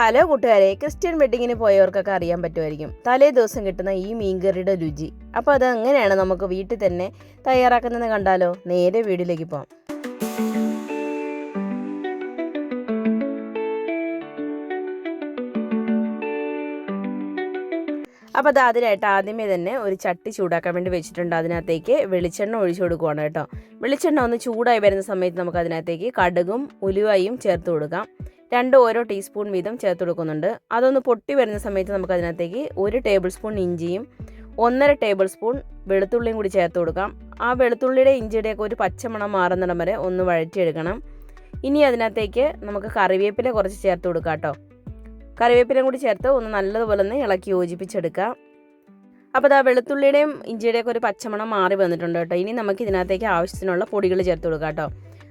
Hello കൂട്ടുകാരെ Christian വെഡിങ്ങിന് പോയവർക്കൊക്കെ അറിയാൻ പറ്റുമായിരിക്കും. തലേ ദിവസം കിട്ടുന്ന ഈ മീൻകറിയുടെ രുചി. അപ്പോൾ അത് എങ്ങനെയാണ് നമുക്ക് വീട്ടിൽ തന്നെ തയ്യാറാക്കുന്നതെന്ന് കണ്ടാലോ? നേരെ വീട്ടിലേക്ക് പോകാം അപ്പോൾ അത് അതിനായിട്ട് ആദ്യമേ തന്നെ ഒരു ചട്ടി ചൂടാക്കാൻ വേണ്ടി വെച്ചിട്ടുണ്ട്. അതിനകത്തേക്ക് വെളിച്ചെണ്ണ ഒഴിച്ചു കൊടുക്കുവാണ് കേട്ടോ. വെളിച്ചെണ്ണ ഒന്ന് ചൂടായി വരുന്ന സമയത്ത് നമുക്ക് അതിനകത്തേക്ക് കടുകും ഉലുവയും ചേർത്ത് കൊടുക്കാം. രണ്ട് ഓരോ ടീസ്പൂൺ വീതം ചേർത്ത് കൊടുക്കുന്നുണ്ട്. അതൊന്ന് പൊട്ടി വരുന്ന സമയത്ത് നമുക്ക് അതിനകത്തേക്ക് ഒരു ടേബിൾ സ്പൂൺ ഇഞ്ചിയും ഒന്നര ടേബിൾ സ്പൂൺ വെളുത്തുള്ളിയും കൂടി ചേർത്ത് കൊടുക്കാം. ആ വെളുത്തുള്ളിയുടെ ഇഞ്ചിയുടെയൊക്കെ ഒരു പച്ചമണം മാറുന്നിടം വരെ ഒന്ന് വഴറ്റിയെടുക്കണം. ഇനി അതിനകത്തേക്ക് നമുക്ക് കറിവേപ്പില കുറച്ച് ചേർത്ത് കൊടുക്കാം കേട്ടോ. കറിവേപ്പിലയും കൂടി ചേർത്ത് ഒന്ന് നല്ലതുപോലെ ഒന്ന് ഇളക്കി യോജിപ്പിച്ചെടുക്കാം അപ്പോൾ അതാ വെളുത്തുള്ളിയുടെയും ഇഞ്ചിയുടെയൊക്കെ ഒരു പച്ചമണം മാറി വന്നിട്ടുണ്ട് കേട്ടോ. ഇനി നമുക്ക് ഇതിനകത്തേക്ക് ആവശ്യത്തിനുള്ള പൊടികൾ ചേർത്ത് കൊടുക്കാം കേട്ടോ.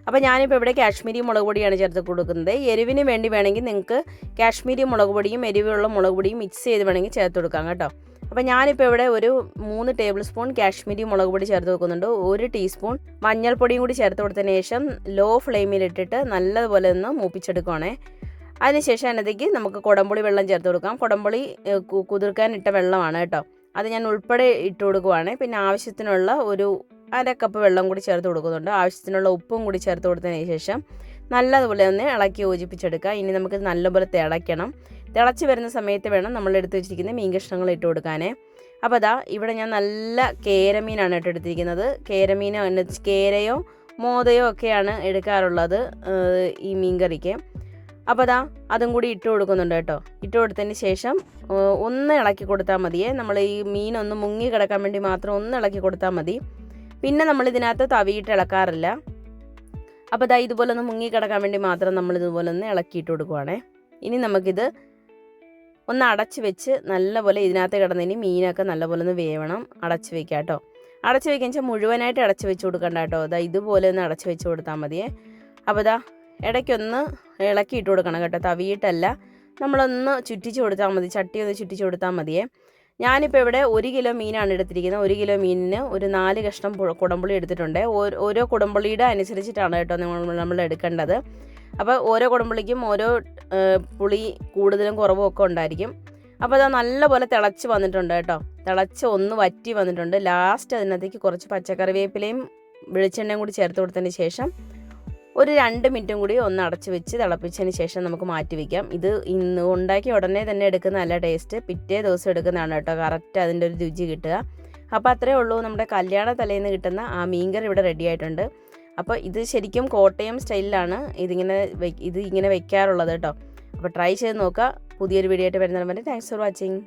അപ്പോൾ ഞാനിപ്പോൾ ഇവിടെ കാശ്മീരി മുളക് പൊടിയാണ് ചേർത്ത് കൊടുക്കുന്നത്. എരിവിന് വേണ്ടി വേണമെങ്കിൽ നിങ്ങൾക്ക് കാശ്മീരി മുളക് പൊടിയും എരിവുള്ള മുളക് പൊടിയും മിക്സ് ചെയ്ത് വേണമെങ്കിൽ ചേർത്ത് കൊടുക്കാം കേട്ടോ. അപ്പോൾ ഞാനിപ്പോൾ ഇവിടെ ഒരു മൂന്ന് ടേബിൾ സ്പൂൺ കാശ്മീരി മുളക് പൊടി ചേർത്ത് വെക്കുന്നുണ്ട് ഒരു ടീസ്പൂൺ മഞ്ഞൾപ്പൊടിയും കൂടി ചേർത്ത് കൊടുത്തതിന് ശേഷം ലോ ഫ്ലെയിമിലിട്ടിട്ട് നല്ലതുപോലെ ഒന്ന് മൂപ്പിച്ചെടുക്കുവാണേ. അതിനുശേഷം അതിനകത്തേക്ക് നമുക്ക് കുടംപുളി വെള്ളം ചേർത്ത് കൊടുക്കാം. കുടംപുളി കുതിർക്കാനിട്ട വെള്ളമാണ് കേട്ടോ. അത് ഞാൻ ഉൾപ്പെടെ ഇട്ട് കൊടുക്കുവാണ്. പിന്നെ ആവശ്യത്തിനുള്ള ഒരു അര കപ്പ് വെള്ളം കൂടി ചേർത്ത് കൊടുക്കുന്നുണ്ട്. ആവശ്യത്തിനുള്ള ഉപ്പും കൂടി ചേർത്ത് കൊടുത്തതിന് ശേഷം നല്ലതുപോലെ ഒന്ന് ഇളക്കി യോജിപ്പിച്ചെടുക്കുക. ഇനി നമുക്ക് നല്ലപോലെ തിളയ്ക്കണം. തിളച്ച് വരുന്ന സമയത്ത് വേണം നമ്മൾ എടുത്ത് വെച്ചിരിക്കുന്ന മീൻ കഷ്ണങ്ങൾ ഇട്ട് കൊടുക്കാനേ. അപ്പോൾ അതാ ഇവിടെ ഞാൻ നല്ല കേരമീനാണ് കേട്ടോ എടുത്തിരിക്കുന്നത്. കേരമീനോ കേരയോ മോതയോ ഒക്കെയാണ് എടുക്കാറുള്ളത് ഈ മീൻകറിക്ക് അപ്പോൾ അതാ അതും കൂടി ഇട്ട് കൊടുക്കുന്നുണ്ട് കേട്ടോ. ഇട്ട് കൊടുത്തതിന് ശേഷം ഒന്ന് ഇളക്കി കൊടുത്താൽ മതിയേ. നമ്മൾ ഈ മീനൊന്ന് മുങ്ങി കിടക്കാൻ വേണ്ടി മാത്രം ഒന്ന് ഇളക്കി കൊടുത്താൽ മതി. പിന്നെ നമ്മൾ ഇതിനകത്ത് തവിയിട്ട് ഇളക്കാറില്ല. അപ്പോൾ ദാ ഇതുപോലെ ഒന്ന് മുങ്ങി കിടക്കാൻ വേണ്ടി മാത്രം നമ്മൾ ഇതുപോലെ ഒന്ന് ഇളക്കിയിട്ട് കൊടുക്കുവാണേ. ഇനി നമുക്കിത് ഒന്ന് അടച്ച് വെച്ച് നല്ലപോലെ ഇതിനകത്ത് കിടന്ന് ഇനി മീനൊക്കെ നല്ലപോലെ ഒന്ന് വേവണം അടച്ച് വെക്കാം കേട്ടോ അടച്ച് വെക്കുക വെച്ചാൽ മുഴുവനായിട്ട് അടച്ച് വെച്ച് കൊടുക്കണ്ട കേട്ടോ അതാ ഇതുപോലെ ഒന്ന് അടച്ച് വെച്ച് കൊടുത്താൽ മതിയേ. അപ്പോൾ ഇതാ ഇടയ്ക്കൊന്ന് ഇളക്കിയിട്ട് കൊടുക്കണം കേട്ടോ. തവിയിട്ടല്ല. നമ്മളൊന്ന് ചുറ്റിച്ച് കൊടുത്താൽ മതി. ചട്ടി ഒന്ന് ചുറ്റിച്ച് കൊടുത്താൽ മതിയേ. ഞാനിപ്പോൾ ഇവിടെ ഒരു കിലോ മീനാണ് എടുത്തിരിക്കുന്നത്. ഒരു കിലോ മീനിന് ഒരു നാല് കഷ്ണം കുടമ്പുളി എടുത്തിട്ടുണ്ട്. ഓരോ കുടംപുളിയുടെ അനുസരിച്ചിട്ടാണ് കേട്ടോ നമ്മൾ നമ്മൾ എടുക്കേണ്ടത്. അപ്പോൾ ഓരോ കുടംപുളിക്കും ഓരോ പുളി കൂടുതലും കുറവും ഒക്കെ ഉണ്ടായിരിക്കും. അപ്പോൾ അത് നല്ലപോലെ തിളച്ച് വന്നിട്ടുണ്ട് കേട്ടോ. തിളച്ച് ഒന്ന് വറ്റി വന്നിട്ടുണ്ട്. ലാസ്റ്റ് അതിനകത്തേക്ക് കുറച്ച് പച്ചക്കറിവേപ്പിലയും വെളിച്ചെണ്ണയും കൂടി ചേർത്ത് കൊടുത്തതിന് ശേഷം ഒരു രണ്ട് മിനിറ്റും കൂടി ഒന്ന് അടച്ച് വെച്ച് തിളപ്പിച്ചതിന് ശേഷം നമുക്ക് മാറ്റി വയ്ക്കാം ഇത് ഇന്ന് ഉണ്ടാക്കി ഉടനെ തന്നെ എടുക്കുന്ന നല്ല ടേസ്റ്റ് പിറ്റേ ദിവസം എടുക്കുന്നതാണ് കേട്ടോ. കറക്റ്റ് അതിന്റെ ഒരു രുചി കിട്ടുക. അപ്പോൾ അത്രേ ഉള്ളൂ. നമ്മുടെ കല്യാണ തലേന്ന് കിട്ടുന്ന ആ മീൻകറി ഇവിടെ റെഡി ആയിട്ടുണ്ട്. അപ്പോൾ ഇത് ശരിക്കും കോട്ടയം സ്റ്റൈലിലാണ് ഇതിങ്ങനെ ഇത് ഇങ്ങനെ വെക്കാറുള്ളത് കേട്ടോ. അപ്പോൾ ട്രൈ ചെയ്ത് നോക്കുക. പുതിയൊരു വീഡിയോ ആയിട്ട് വരുന്നതിന് താങ്ക്സ് ഫോർ വാച്ചിങ്